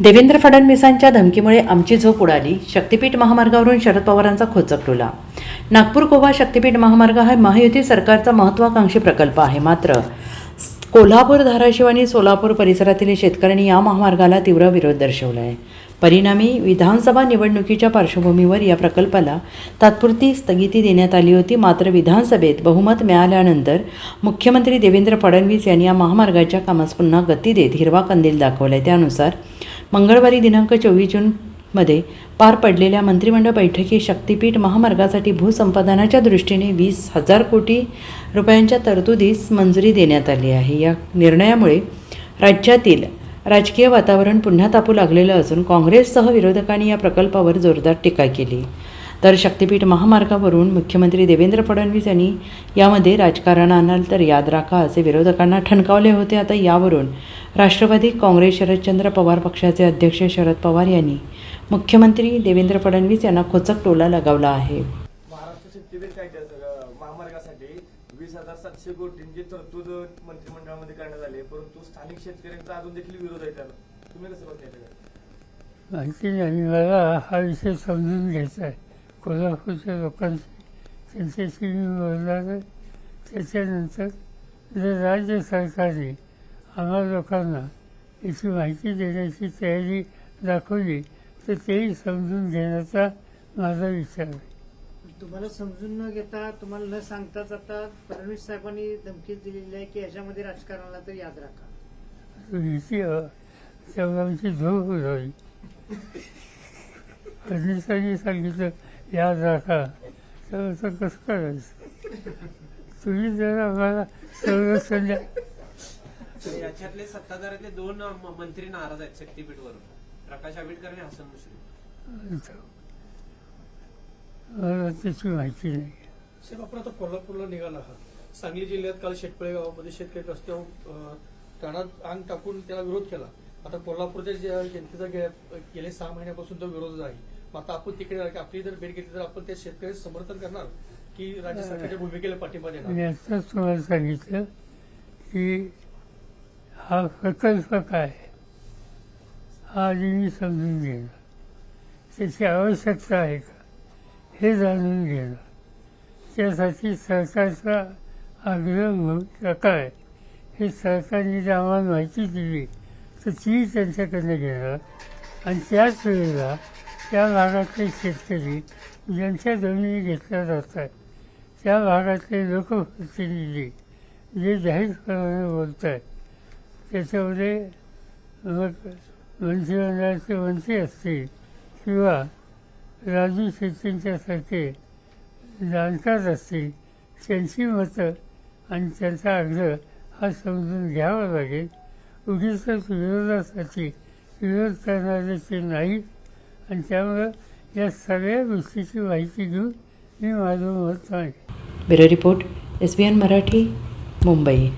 देवेंद्र फडणवीसांच्या धमकीमुळे आमची झोप उडाली. शक्तीपीठ महामार्गावरून शरद पवारांचा खोचक टोला. नागपूर गोवा शक्तीपीठ महामार्ग हा महायुती सरकारचा महत्त्वाकांक्षी प्रकल्प आहे मात्र कोल्हापूर धाराशिव आणि सोलापूर परिसरातील शेतकऱ्यांनी या महामार्गाला तीव्र विरोध दर्शवला आहे परिणामी विधानसभा निवडणुकीच्या पार्श्वभूमीवर या प्रकल्पाला तात्पुरती स्थगिती देण्यात आली होती. मात्र विधानसभेत बहुमत मिळाल्यानंतर मुख्यमंत्री देवेंद्र फडणवीस यांनी या महामार्गाच्या कामास पुन्हा गती देत हिरवा कंदील दाखवला आहे त्यानुसार मंगळवारी दिनांक चोवीस जूनमध्ये पार पडलेल्या मंत्रिमंडळ बैठकीत शक्तीपीठ महामार्गासाठी भूसंपादनाच्या दृष्टीने वीस हजार कोटी रुपयांच्या तरतुदीस मंजुरी देण्यात आली आहे. या निर्णयामुळे राज्यातील राजकीय वातावरण पुन्हा तापू लागलेलं असून काँग्रेससह विरोधकांनी या प्रकल्पावर जोरदार टीका केली. तर शक्तीपीठ महामार्गावरून मुख्यमंत्री देवेंद्र फडणवीस यांनी यामध्ये राजकारण आणाल तर याद राखा असे विरोधकांना ठणकावले होते. आता यावरून राष्ट्रवादी काँग्रेस शरदचंद्र पवार पक्षाचे अध्यक्ष शरद पवार यांनी मुख्यमंत्री देवेंद्र फडणवीस यांना खोचक टोला लगावला आहे. वीस हजार सातशे कोटींची तरतूद मंत्रिमंडळामध्ये करण्यात आली. परंतु स्थानिक शेतकऱ्यांचा अजून देखील विरोध आहे त्याला तुम्ही कसं बघताय नाही मला हा विषय समजून घ्यायचा आहे. कोल्हापूरच्या लोकांशी त्यांच्याशी मी बोलणार त्याच्यानंतर जर राज्य सरकारने आम्हा लोकांना याची माहिती देण्याची तयारी दाखवली तर तेही समजून घेण्याचा माझा विचार आहे. तुम्हाला समजून न घेता तुम्हाला न सांगताच आता फडणवीस साहेबांनी धमकी दिलेली आहे की याच्यामध्ये राजकारणाला तर याद राखा. तेव्हा आमची झोप उडवली फडणवीसांनी सांगितलं याद राखा तर असं कसं करायचं? तुम्ही जरा आम्हाला संरक्षण द्या याच्यातले सत्ताधाऱ्यातले दोन मंत्री नाराज आहेत शक्तीपीठवरून. प्रकाश आंबेडकर आणि हसन मुश्रीफ. मला त्याची माहिती नाही. साहेब आपण आता कोल्हापूरला निघाला आहात. सांगली जिल्ह्यात काल शेटपळे गावामध्ये शेतकरी रस्त्यावर प्राणात अंग टाकून त्याला विरोध केला. आता कोल्हापूरच्या जनतेचा गे- गेले सहा महिन्यापासून तो विरोध आहे. मग आता आपण तिकडे आपली जर भेट घेतली तर आपण त्या शेतकऱ्याचं समर्थन करणार की राज्य सरकारच्या भूमिकेला पाठिंबा देणार. तुम्हाला सांगितलं की हा प्रकल्प काय हा आधी मी समजून घेणं. त्याची आवश्यकता आहे का? हे जाणून घेणं. त्यासाठी सरकारचा आग्रह भूमिका काय हे सरकारने जर आम्हाला माहिती दिली तर ती त्यांच्याकडनं घेणार. आणि त्याच वेळेला त्या भागातले शेतकरी ज्यांच्या जमिनी घेतल्या जातात त्या भागातले लोकप्रतिनिधी जे जाहीरपणाने बोलत आहेत त्याच्यामध्ये मग मंत्रिमंडळाचे मंत्री असतील किंवा राजू शेट्टींच्यासारखे जाणकार असतील त्यांची मतं आणि त्यांचा आग्रह हा समजून घ्यावा लागेल. उगीच विरोधासाठी विरोध करणारे ते नाहीत. आणि त्यामुळं या सगळ्या गोष्टीची माहिती घेऊन मी माझं मत आहे bureau report S B N Marathi Mumbai.